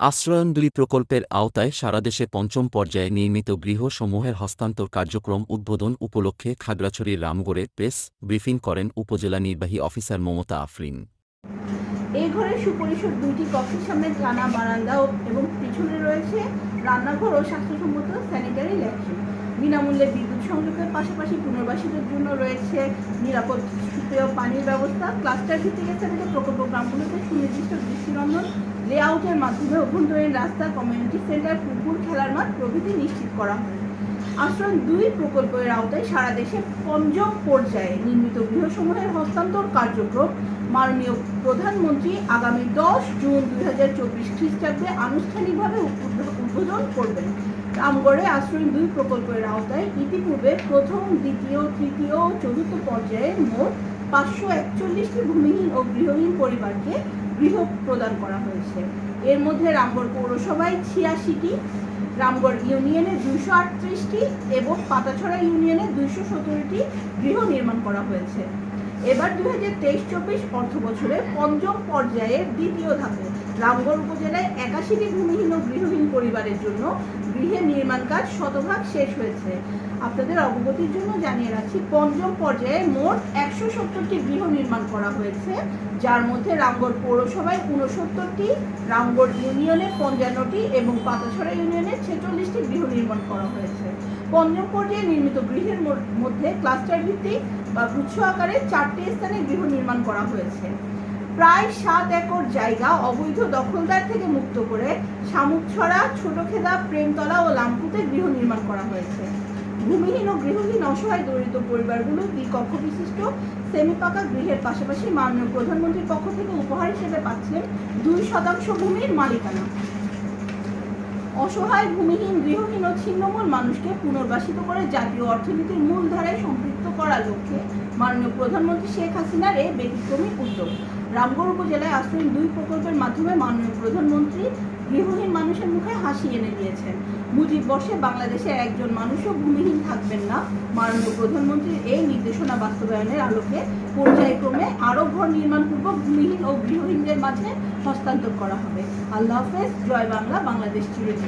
আশ্রয়ন দুই প্রকল্পের আওতায় সারাদেশে পঞ্চম পর্যায়ে নির্মিত গৃহসমূহের হস্তান্তর কার্যক্রম উদ্বোধন উপলক্ষে খাগড়াছড়ির রামগড়ে প্রেস ব্রিফিং করেন উপজেলা নির্বাহী অফিসার মমতা আফরিন। এই ঘরের সুপরিসর দুইটি কক্ষের সামনে জানা বারান্দা এবং পিছনে রয়েছে রান্নাঘর ও স্বাস্থ্যসম্মত স্যানিটারি ল্যাট্রিন বিনামূল্যে বিদ্যুৎ সংযোগের পাশাপাশি পুনর্বাসীদের জন্য রয়েছে নিরাপদ সুপেয় পানির ব্যবস্থা। ক্লাস্টার ভিত্তিক স্থাপিত প্রকল্প গ্রামগুলোতে সুনির্দিষ্ট দৃষ্টিনন্দন লেআউটের মাধ্যমে অভ্যন্তরীণ রাস্তা কমিউনিটি সেন্টার পুকুর, খেলার মাঠ প্রভৃতি নিশ্চিত করা হয়। আশ্রম দুই প্রকল্পের আওতায় সারা দেশে পঞ্চম পর্যায়ে নির্মিত গৃহসমূহের হস্তান্তর কার্যক্রম মাননীয় প্রধানমন্ত্রী আগামী দশ জুন দুই হাজার চব্বিশ খ্রিস্টাব্দে আনুষ্ঠানিকভাবে উদ্বোধন করবেন। রামগড়ে আশ্রয় দুই প্রকল্পের আওতায় ইতিপূর্বে প্রথম, দ্বিতীয়, তৃতীয় চতুর্থ পর্যায়ে মোট পাঁচশো একচল্লিশটি ভূমিহীন ও গৃহহীন পরিবারকে গৃহ প্রদান করা হয়েছে। এর মধ্যে রামগড় পৌরসভায় ছিয়াশিটি, রামগড় ইউনিয়নে দুইশো আটত্রিশটি এবং পাতাছড়া ইউনিয়নে দুইশো সতেরোটি গৃহ নির্মাণ করা হয়েছে। এবার দুই হাজার তেইশ চব্বিশ অর্থ বছরে পঞ্চম পর্যায়ের দ্বিতীয় ধাপে রামগড় উপজেলায় একাশিটি ভূমিহীন ও গৃহহীন পরিবারের জন্য গৃহের নির্মাণ কাজ শতভাগ শেষ হয়েছে। আপনাদের অবগতির জন্য জানিয়ে রাখছি, পঞ্চম পর্যায়ে মোট একশো সত্তরটি গৃহ নির্মাণ করা হয়েছে। যার মধ্যে রামগড় পৌরসভায় উনসত্তরটি রামগড় ইউনিয়নে পঞ্চান্নটি এবং পাতাছড়া ইউনিয়নে ছেচল্লিশটি গৃহ নির্মাণ করা হয়েছে। পঞ্চম পর্যায়ে নির্মিত গৃহের মধ্যে ক্লাস্টার ভিত্তিক বা গুচ্ছ আকারে চারটি স্থানে গৃহ নির্মাণ করা হয়েছে। প্রায় সাত একর জায়গা অবৈধ দখলদার থেকে মুক্ত করে শামুকছড়া, ছোটখেদা, প্রেমতলা ও লামপুতে গৃহ নির্মাণ করা হয়েছে। ভূমিহীন ও গৃহহীন অসহায় দরিদ্র পরিবারগুলো দ্বিকক্ষ বিশিষ্ট সেমি পাকা গৃহের পাশাপাশি মাননীয় প্রধানমন্ত্রীর পক্ষ থেকে উপহার হিসেবে পাচ্ছেন দুই শতাংশ ভূমির মালিকানা। অসহায় ভূমিহীন গৃহহীন ও ছিন্নমূল মানুষকে পুনর্বাসিত করে জাতীয় অর্থনীতির মূল ধারায় সম্পৃক্ত করার লক্ষ্যে মাননীয় প্রধানমন্ত্রী শেখ হাসিনার এই ব্যতিক্রমী উদ্যোগ। রামগড় উপজেলায় আশ্রয় দুই প্রকল্পের মাধ্যমে মাননীয় প্রধানমন্ত্রী গৃহহীন মানুষের মুখে হাসি এনে দিয়েছেন। মুজিব বর্ষে বাংলাদেশের একজন মানুষও ভূমিহীন থাকবেন না। মাননীয় প্রধানমন্ত্রীর এই নির্দেশনা বাস্তবায়নের আলোকে পর্যায়ক্রমে আরও ঘর নির্মাণপূর্বক ভূমিহীন ও গৃহহীনদের মাঝে হস্তান্তর করা হবে। আল্লাহ হাফেজ, জয় বাংলা, বাংলাদেশ চিরজীবী